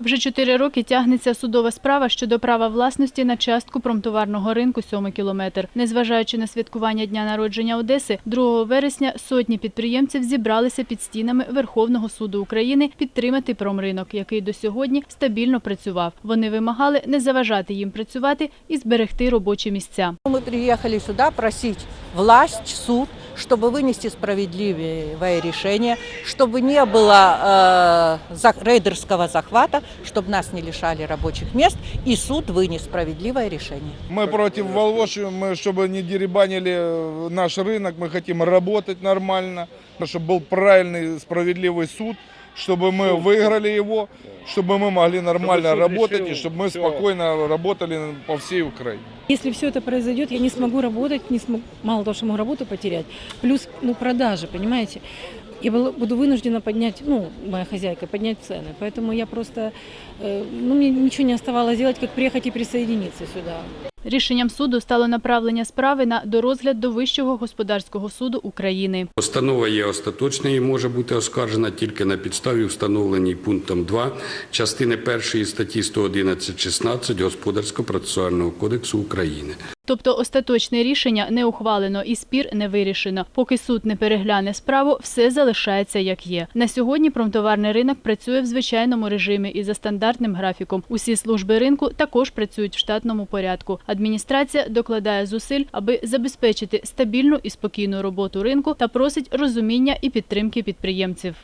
Вже чотири роки тягнеться судова справа щодо права власності на частку промтоварного ринку «Сьомий кілометр. Незважаючи на святкування дня народження Одеси, 2 вересня сотні підприємців зібралися під стінами Верховного суду України підтримати промринок, який до сьогодні стабільно працював. Вони вимагали не заважати їм працювати і зберегти робочі місця. Мы приехали сюда просить власть, суд, чтобы вынести справедливое решение, чтобы не было э, за- рейдерского захвата, чтобы нас не лишали рабочих мест, и суд вынес справедливое решение. Мы против Волоши, мы, чтобы не деребанили э, наш рынок, мы хотим работать нормально, чтобы был правильный, справедливый суд, чтобы мы выиграли его, чтобы мы могли нормально суд работать решил и чтобы мы всё. спокойно работали по всей Украине. Если все это произойдет, я не смогу работать, не смог, мало того, что могу работу потерять, плюс ну, продажи, понимаете? Я был- буду вынуждена поднять, ну, моя хозяйка, поднять цены. Поэтому я просто, э, ну, мне ничего не оставалось делать, как приехать и присоединиться сюда. Рішенням суду стало направлення справи на дорозгляд до Вищого господарського суду України. Постанова є остаточною і може бути оскаржена тільки на підставі, встановленій пунктом 2 частини 1 статті 111.16 Господарського процесуального кодексу України. Тобто остаточне рішення не ухвалено і спір не вирішено. Поки суд не перегляне справу, все залишається як є. На сьогодні промтоварний ринок працює в звичайному режимі і за стандартним графіком. Усі служби ринку також працюють в штатному порядку. Адміністрація докладає зусиль, аби забезпечити стабільну і спокійну роботу ринку та просить розуміння і підтримки підприємців.